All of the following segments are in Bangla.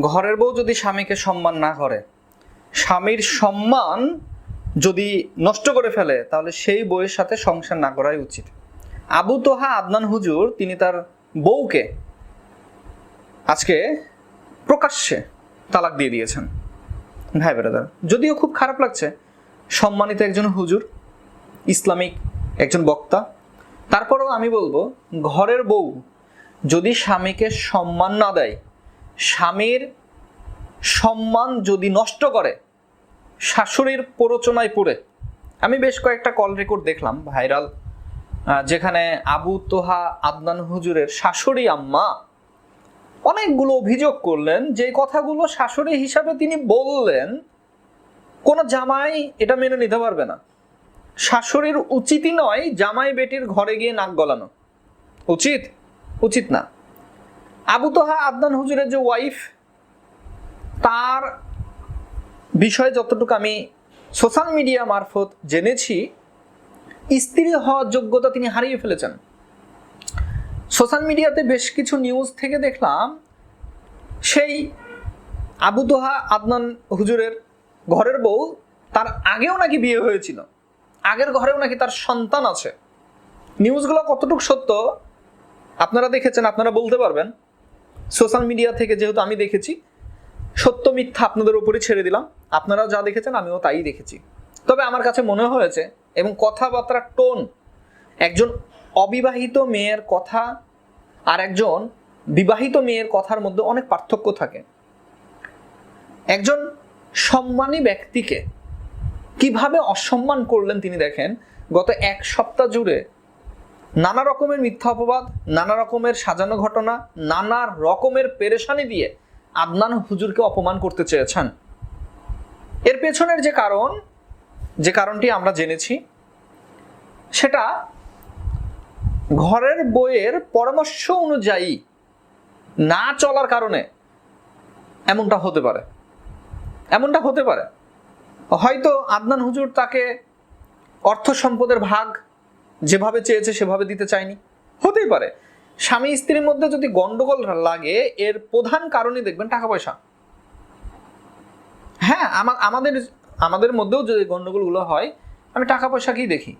ঘরের বউ যদি স্বামীকে সম্মান না করে, স্বামীর সম্মান যদি নষ্ট করে ফেলে, তাহলে সেই বউয়ের সাথে সংসার না করাই উচিত। আবু তোহা আদনান হুজুর, তিনি তার বউকে আজকে প্রকাশ্যে তালাক দিয়ে দিয়েছেন। ভাই বেরাদার যদিও খুব খারাপ লাগছে। সম্মানিত একজন হুজুর, ইসলামিক একজন বক্তা। তারপরেও আমি বলব, ঘরের বউ যদি স্বামীকে সম্মান না দেয় স্বামীর সম্মান যদি নষ্ট করে, শাশুড়ির প্ররোচনায় পড়ে। আমি বেশ কয়েকটা কল রেকর্ড দেখলাম ভাইরাল যেখানে আবু তোহা আদনান হুজুরের শাশুড়ি আম্মা অনেকগুলো অভিযোগ করলেন যে কথাগুলো শাশুড়ি হিসাবে তিনি বললেন, কোনো জামাই এটা মেনে নিতে পারবে না। শাশুড়ির উচিতই নয় জামাই বেটির ঘরে গিয়ে নাক গলানো। উচিত? উচিত না। আবু তোহা আদনান হুজুরের যে ওয়াইফ, তার বিষয়ে যতটুকু আমি সোশ্যাল মিডিয়া মারফত জেনেছি, স্ত্রী হওয়ার যোগ্যতা তিনি হারিয়ে ফেলেছেন। সোশ্যাল মিডিয়াতে বেশ কিছু নিউজ থেকে দেখলাম, সেই আবু তোহা আদনান হুজুরের ঘরের বউ, তার আগেও নাকি বিয়ে হয়েছিল। আগের ঘরেও নাকি তার সন্তান আছে। নিউজগুলো কতটুকু সত্য, আপনারা দেখেছেন, আপনারা বলতে পারবেন। সোশ্যাল মিডিয়া থেকে যেহেতু আমি দেখেছি, সত্য মিথ্যা আপনাদের উপরে ছেড়ে দিলাম। আপনারাও যা দেখেছেন, আমিও তাই দেখেছি। তবে আমার কাছে মনে হয়েছে এবং কথাবার্তার টোন, একজন অবিবাহিত মেয়ের কথা আর একজন বিবাহিত মেয়ের কথার মধ্যে অনেক পার্থক্য থাকে। একজন সম্মানী ব্যক্তিকে কীভাবে অসম্মান করলেন তিনি দেখেন, গত এক সপ্তাহ জুড়ে নানা রকমের মিথ্যা অপবাদ, নানা রকমের সাজানো ঘটনা, নানা রকমের পেরেশানি দিয়ে আদনান হুজুরকে অপমান করতে চেয়েছেন। এর পেছনের যে কারণ, যে কারণটি আমরা জেনেছি, সেটা ঘরের বইয়ের পরামর্শ অনুযায়ী না চলার কারণে এমনটা হতে পারে। এমনটা হতে পারে। হয়তো আদনান হুজুর তাকে অর্থ সম্পদের ভাগ যেভাবে চেয়েছে সেভাবে দিতে চায়নি। হতেই পারে। স্বামী স্ত্রীর মধ্যে যদি গন্ডগোল লাগে, এর প্রধান কারণই দেখবেন টাকা পয়সা। হ্যাঁ আমা- আমাদের আমাদের মধ্যেও যদি গন্ডগোলগুলো হয়, আমি টাকা পয়সাকেই দেখি।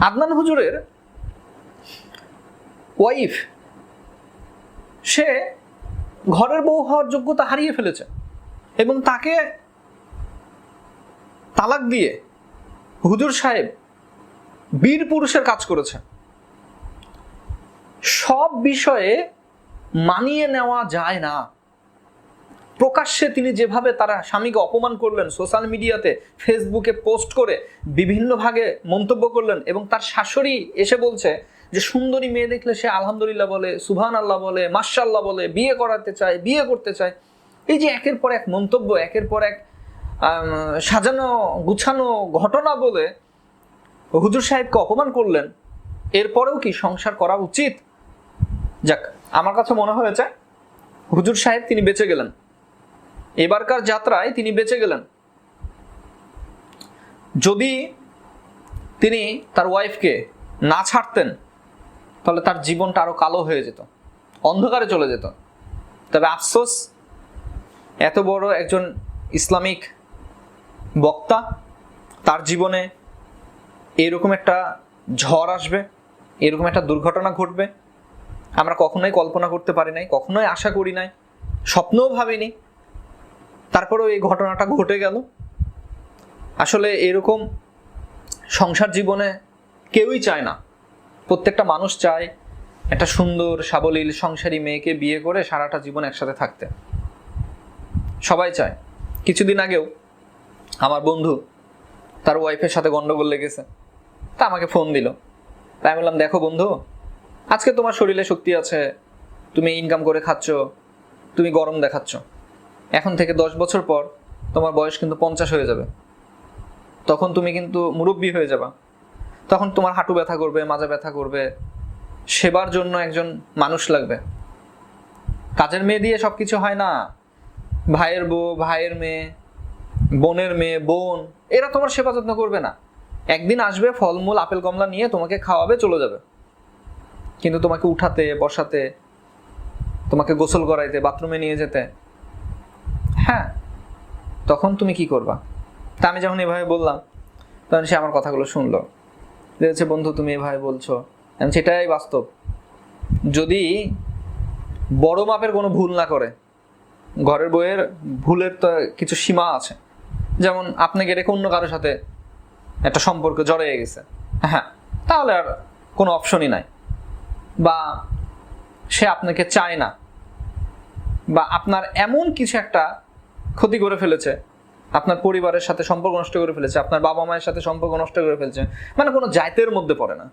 আদনান হুজুরের ওয়াইফ, সে ঘরের বউ হওয়ার যোগ্যতা হারিয়ে ফেলেছে এবং তাকে তালাক দিয়ে হুজুর সাহেব বীর পুরুষের কাজ করেছে। সব বিষয়ে মানিয়ে নেওয়া যায় না। প্রকাশ্যে তিনি যেভাবে তারা স্বামীকে অপমান করলেন, সোশ্যাল মিডিয়াতে, ফেসবুকে পোস্ট করে বিভিন্ন ভাগে মন্তব্য করলেন এবং তার শাশুড়ি এসে বলছে যে, সুন্দরী মেয়ে দেখলে সে আলহামদুলিল্লাহ বলে সুবহান আল্লাহ বলে মার্শাল্লাহ বলে, বিয়ে করাতে চায়, বিয়ে করতে চায়। এই যে একের পর এক মন্তব্য, একের পর এক সাজানো, গুছানো ঘটনা বলে হুজুর সাহেবকে অপমান করলেন, এরপরেও কি সংসার করা উচিত? যাক, আমার কাছে মনে হয়েছে, হুজুর সাহেব তিনি বেঁচে গেলেন। এবারকার যাত্রায় তিনি বেঁচে গেলেন। যদি তিনি তার ওয়াইফকে না ছাড়তেন, তাহলে তার জীবনটা আরও কালো হয়ে যেত, অন্ধকারে চলে যেত। তবে আফসোস, এত বড় একজন ইসলামিক বক্তা, তার জীবনে এরকম একটা ঝড় আসবে, এরকম একটা দুর্ঘটনা ঘটবে। আমরা কখনোই কল্পনা করতে পারি নাই, কখনোই আশা করি নাই, স্বপ্নও ভাবিনি। তারপরেও এই ঘটনাটা ঘটে গেল। আসলে এরকম সংসার জীবনে কেউই চায় না। প্রত্যেকটা মানুষ চায় একটা সুন্দর, সাবলীল সংসারী মেয়েকে বিয়ে করে সারাটা জীবন একসাথে থাকতে। সবাই চায়। কিছুদিন আগেও আমার বন্ধু তার ওয়াইফের সাথে গন্ডগোল লেগেছে। তা আমাকে ফোন দিল। তাই বললাম, দেখো বন্ধু, আজকে তোমার শরীরে শক্তি আছে, তুমি ইনকাম করে খাচ্ছ, তুমি গরম দেখাচ্ছ। এখন থেকে দশ বছর পর তোমার বয়স কিন্তু পঞ্চাশ হয়ে যাবে। তখন তুমি কিন্তু মুরব্বী হয়ে যাবা। তখন তোমার হাঁটু ব্যথা করবে, মাজা ব্যথা করবে, সেবার জন্য একজন মানুষ লাগবে। কাজের মেয়ে দিয়ে সব কিছু হয় না। ভাইয়ের বউ, ভাইয়ের মেয়ে, বোনের মেয়ে, বোন, এরা তোমার সেবা যত্ন করবে না। একদিন আসবে, ফলমূল, আপেল, কমলা নিয়ে তোমাকে খাওয়াবে, চলে যাবে। কিন্তু তোমাকে উঠাতে, বসাতে, তোমাকে গোসল করাইতে, বাথরুমে নিয়ে যেতে হ্যাঁ তখন তুমি কি করবা? তা আমি যখন এভাবে বললাম, তখন সে আমার কথাগুলো শুনলো। হচ্ছে, বন্ধু, তুমি এভাবে বলছো। আমি সেটাই বাস্তব। যদি বড় মাপের কোনো ভুল না করে, ঘরের বইয়ের ভুলের তো কিছু সীমা আছে। যেমন, আপনাকে রেখে অন্য কারোর সাথে একটা সম্পর্ক জড়িয়ে গেছে। হ্যাঁ তাহলে আর কোনো অপশনই নাই। বা সে আপনাকে চায় না। বা আপনার এমন কিছু একটা ক্ষতি করে ফেলেছে। আপনার পরিবারের সাথে সম্পর্ক নষ্ট করে ফেলেছে, আপনার বাবা মায়ের সাথে সম্পর্ক নষ্ট করে ফেলেছে মানে কোনো জায়তের মধ্যে পড়ে না।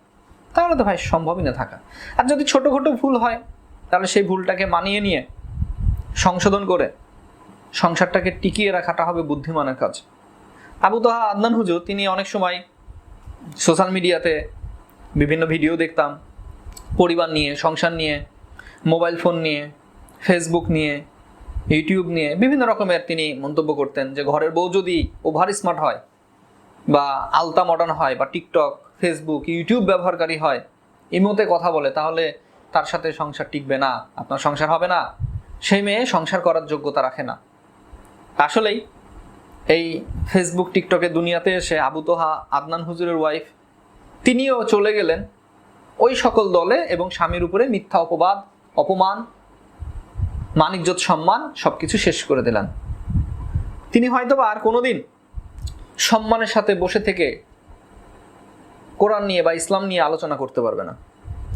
তাহলে তো ভাই সম্ভবই না থাকা। আর যদি ছোটোখাটো ভুল হয়, তাহলে সেই ভুলটাকে মানিয়ে নিয়ে সংশোধন করে সংসারটাকে টিকিয়ে রাখাটা হবে বুদ্ধিমানের কাজ। আবু তাহা আদনান হুজুর, তিনি অনেক সময় সোশ্যাল মিডিয়াতে বিভিন্ন ভিডিও দেখতাম, পরিবার নিয়ে, সংসার নিয়ে, মোবাইল ফোন নিয়ে, ফেসবুক নিয়ে, ইউটিউব নিয়ে, বিভিন্ন রকমের তিনি মন্তব্য করতেন যে ঘরের বউ যদি ওভার স্মার্ট হয় বা আলতা মডার্ন হয় বা টিকটক, ফেসবুক, ইউটিউব ব্যবহারকারী হয় ইমোতে কথা বলে, তাহলে তার সাথে সংসার টিকবে না, আপনার সংসার হবে না। সেই মেয়ে সংসার করার যোগ্যতা রাখে না। আসলেই এই ফেসবুক টিকটকে দুনিয়াতে এসে আবু তোহা, আদনান হুজুরের ওয়াইফ তিনিও চলে গেলেন ওই সকল দলে এবং স্বামীর উপরে মিথ্যা অপবাদ, অপমান, মানিকজত সম্মান সবকিছু শেষ করে দিলেন। তিনি হয়তো আর কোনোদিন সম্মানের সাথে বসে থেকে কোরআন নিয়ে বা ইসলাম নিয়ে আলোচনা করতে পারবে না।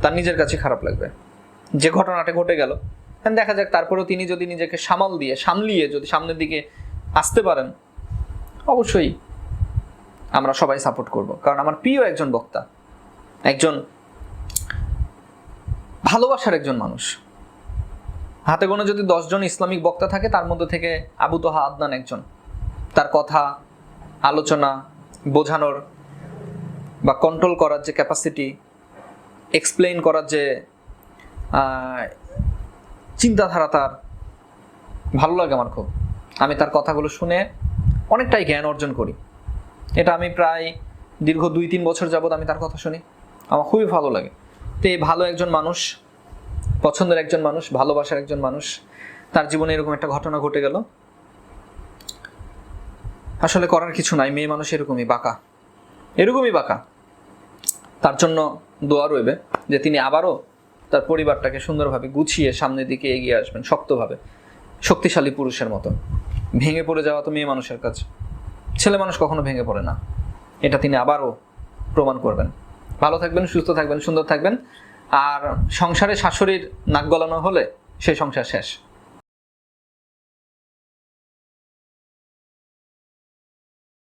তার নিজের কাছে খারাপ লাগবে। যে ঘটনাটা ঘটে গেল দেখা যাক, তারপরেও তিনি যদি নিজেকে সামাল দিয়ে, সামলিয়ে যদি সামনের দিকে আসতে পারেন অবশ্যই আমরা সবাই সাপোর্ট করব। কারণ আমার প্রিয় একজন বক্তা, একজন ভালোবাসার একজন মানুষ। হাতে গোনা যদি দশজন ইসলামিক বক্তা থাকে, তার মধ্যে থেকে আবু তোহা আদনান একজন। তার কথা, আলোচনা, বোঝানোর বা কন্ট্রোল করার যে ক্যাপাসিটি এক্সপ্লেইন করার যে চিন্তাধারা তার, ভালো লাগে আমার খুব। আমি তার কথাগুলো শুনে অনেকটাই জ্ঞান অর্জন করি। এটা আমি প্রায় দীর্ঘ দুই তিন বছর যাবৎ আমি তার কথা শুনি। আমার খুবই ভালো লাগে। তো ভালো একজন মানুষ, পছন্দের একজন মানুষ, ভালোবাসার একজন মানুষ, তার জীবনে এরকম একটা ঘটনা ঘটে গেল। আসলে করার কিছু নাই, মেয়ে মানুষ এরকমই, বাঁকা। এরকমই বাঁকা। তার জন্য দোয়া রইবে যে তিনি আবারও তার পরিবারটাকে সুন্দরভাবে গুছিয়ে সামনের দিকে এগিয়ে আসবেন, শক্তভাবে, শক্তিশালী পুরুষের মতো ভেঙে পড়ে যাওয়া তো মেয়ে মানুষের কাজ। ছেলে মানুষ কখনো ভেঙে পড়ে না। এটা তিনি আবারও প্রমাণ করবেন। ভালো থাকবেন, সুস্থ থাকবেন, সুন্দর থাকবেন। আর সংসারে শাশুড়ির নাক গলানো হলে সেই সংসার শেষ।